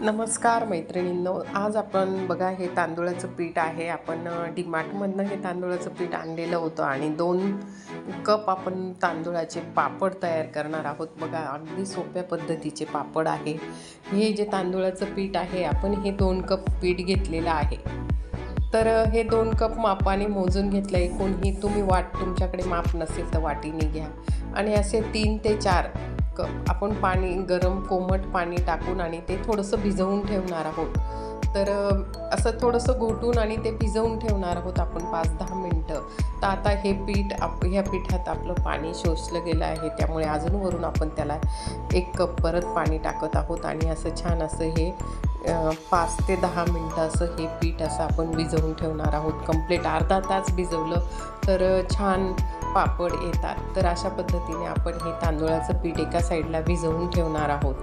नमस्कार मैत्रिणींनो आज आपण बघा हे तांदूळाचं पीठ आहे. आपण डीमार्टमधनं हे तांदूळाचं पीठ आणलेलं होतं आणि दोन कप आपण तांदूळाचे पापड तयार करणार आहोत. बघा अगदी सोप्या पद्धतीचे पापड आहे. हे जे तांदूळाचं पीठ आहे आपण हे दोन कप पीठ घेतलेलं आहे. तर हे दोन कप मापाने मोजून घेतलं. आहे कोणीही तुम्ही वाट तुमच्याकडे माप नसेल तर वाटीने घ्या. आणि असे तीन ते चार क आपण पाणी गरम कोमट पाणी टाकून आणि ते थोडंसं भिजवून ठेवणार आहोत. तर असं थोडंसं घोटून आणि ते भिजवून ठेवणार आहोत आपण पाच दहा मिनटं. तर आता हे पीठ आप ह्या पिठात आपलं पाणी शोषलं गेलं आहे. त्यामुळे अजूनवरून आपण त्याला एक कप परत पाणी टाकत आहोत आणि असं छान असं हे पाच ते दहा मिनटं असं हे पीठ असं आपण भिजवून ठेवणार आहोत. कंप्लीट अर्धा तास भिजवलं तर छान पापड येतात तर अशा पद्धतीने आपण हे तांदूळाचं पीठ एका साईडला भिजवून ठेवणार आहोत.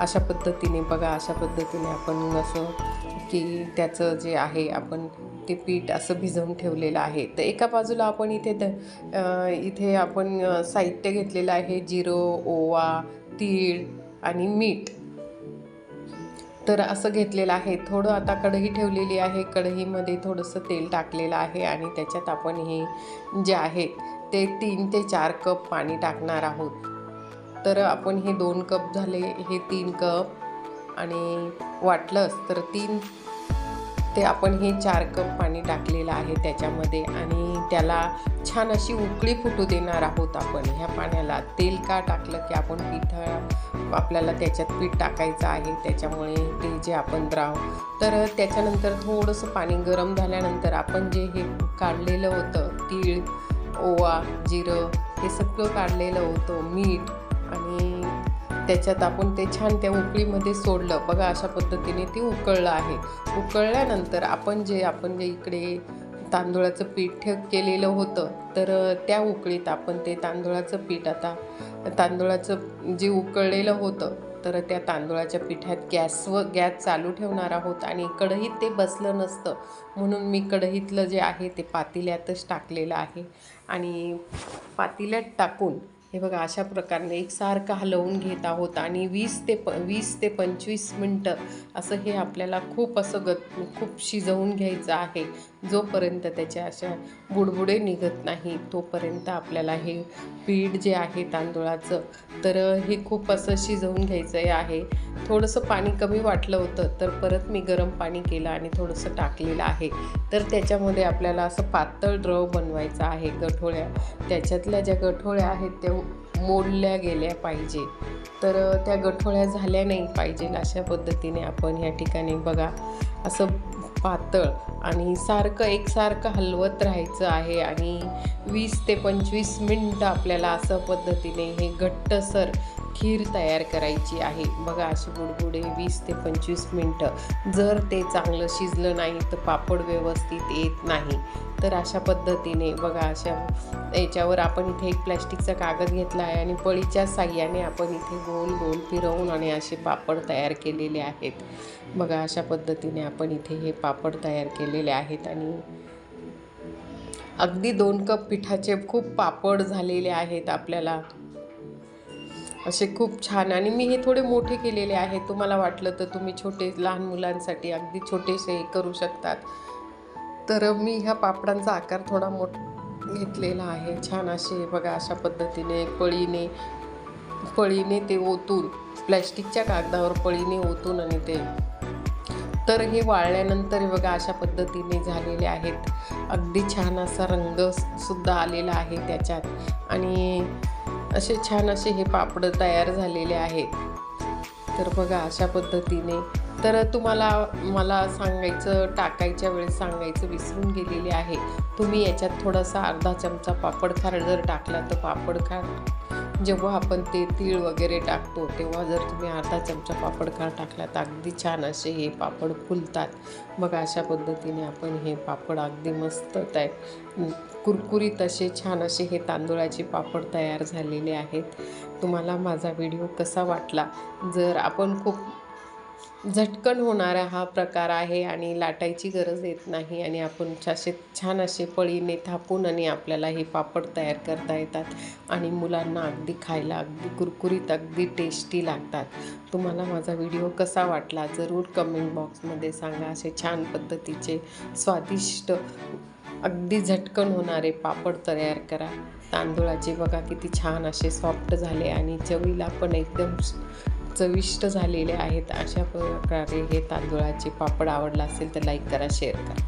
अशा पद्धतीने बघा अशा पद्धतीने आपण असं की त्याचं जे आहे आपण ते पीठ असं भिजवून ठेवलेलं आहे. तर एका बाजूला आपण इथे द इथे आपण साहित्य घेतलेलं आहे जिरं ओवा तीळ आणि मीठ. तर असं घेतलेलं आहे. थोडं आता कढई ठेवलेली आहे. कढईमध्ये थोडंसं तेल टाकलेलं आहे आणि त्याच्यात आपण हे जे आहे ते तीन ते चार कप पाणी टाकणार आहोत. तर आपण हे दोन कप झाले हे तीन कप आणि वाटलंच तर तीन ते आपण हे चार कप पाणी टाकलेलं आहे त्याच्यामध्ये आणि त्याला छान अशी उकळी फुटू देणार आहोत आपण. ह्या पाण्याला तेल का टाकलं की आपण पीठ आपल्याला त्याच्यात पीठ टाकायचं आहे त्याच्यामुळे ते जे आपण द्राव तर त्याच्यानंतर थोडंसं पाणी गरम झाल्यानंतर आपण जे हे काढलेलं होतं तीळ ओवा जिरं हे सगळं काढलेलं होतं मीठ आणि त्याच्यात आपण ते छान त्या उकळीमध्ये सोडलं. बघा अशा पद्धतीने ते उकळलं आहे. उकळल्यानंतर आपण जे आपण जे इकडे तांदूळाचं पीठ केलेलं होतं तर त्या उकळीत आपण ते तांदूळाचं पीठ आता तांदूळाचं जे उकळलेलं होतं तर त्या तांदूळाच्या पिठात गॅसवर गॅस चालू ठेवणार आहोत आणि कढईत ते बसलं नसतं. म्हणून मी कढईतलं जे आहे ते पातेल्यातच टाकलेलं आहे. आणि पातेल्यात टाकून हे बघा अशा प्रकारे एकसारखं हलवून घेत आहोत आणि वीस ते प वीस ते पंचवीस मिनटं असं हे आपल्याला खूप असं गत खूप शिजवून घ्यायचं आहे. जोपर्यंत त्याच्या अशा बुडबुडे निघत नाही तोपर्यंत आपल्याला हे पीठ जे आहे तांदूळाचं तर हे खूप असं शिजवून घ्यायचं आहे. थोडंसं पाणी कमी वाटलं होतं तर परत मी गरम पाणी केलं आणि थोडंसं टाकलेलं आहे. तर त्याच्यामध्ये आपल्याला असं पातळ द्रव बनवायचा आहे गठोळ्या. त्याच्यातल्या ज्या गठोळ्या आहेत त्या मोडल्या गेल्या पाहिजे. तर त्या गठोळ्या झाल्या नाही पाहिजे अशा पद्धतीने आपण या ठिकाणी बघा असं पातळ आणि सारखं एकसारखं हलवत राहायचं आहे आणि वीस ते पंचवीस मिनटं आपल्याला असं पद्धतीने हे घट्टसर खीर तयार करायची आहे. बघा अशी बुडबुडे वीस ते पंचवीस मिनटं. जर ते चांगलं शिजलं नाही तर पापड व्यवस्थित येत नाही. तर अशा पद्धतीने बघा अशा याच्यावर आपण इथे एक प्लॅस्टिकचा कागद घेतला आहे आणि पळीच्या साह्याने आपण इथे गोल गोल फिरवून आणि असे पापड तयार केलेले आहेत. बघा अशा पद्धतीने आपण इथे हे पापड तयार केलेले आहेत आणि अगदी दोन कप पिठाचे खूप पापड झालेले आहेत आपल्याला. असे खूप छान. आणि मी हे थोडे मोठे केलेले आहे. तुम्हाला वाटलं तर तुम्ही छोटे लहान मुलांसाठी अगदी छोटेसे हे करू शकतात. तर मी ह्या पापडांचा आकार थोडा मोठ घेतलेला आहे. छान असे बघा अशा पद्धतीने पळीने पळीने ते ओतून प्लॅस्टिकच्या कागदावर पळीने ओतून आणि ते. तर हे वाळल्यानंतर बघा अशा पद्धतीने झालेले आहेत. अगदी छान असा रंग सुद्धा आलेला आहे त्याच्यात. आणि असे छान असे हे पापड तयार झालेले आहेत तर बघा अशा पद्धतीने. तर तुम्हाला मला सांगायचं टाकायच्या वेळेस सांगायचं विसरून गेलेले आहे. तुम्ही याच्यात थोडासा अर्धा चमचा पापड खार जर टाकला तर पापड खार जेव्हा आपण ते तीळ वगैरे टाकतो तेव्हा जर तुम्ही अर्धा चमचा पापड खार टाकला तर अगदी छान असे हे पापड फुलतात. मग अशा पद्धतीने आपण हे पापड अगदी मस्त तय कुरकुरीत असे छान असे हे तांदूळाचे पापड तयार झालेले आहेत. तुम्हाला माझा व्हिडिओ कसा वाटला? जर आपण खूप झटकन होणारा हा प्रकार आहे आणि लाटायची गरज येत नाही आणि आपण असे छान असे पळीने थापून आणि आपल्याला हे पापड तयार करता येतात आणि मुलांना अगदी खायला अगदी कुरकुरीत अगदी टेस्टी लागतात. तुम्हाला माझा व्हिडिओ कसा वाटला जरूर कमेंट बॉक्समध्ये सांगा. असे छान पद्धतीचे स्वादिष्ट अगदी झटकन होणारे पापड तयार करा. तांदूळाचे बघा किती छान असे सॉफ्ट झाले आणि चवीला पण एकदम चविष्ट झालेले आहेत अशा प्रकारे हे तांदूळाचे पापड आवडला असेल तर लाईक करा शेअर करा.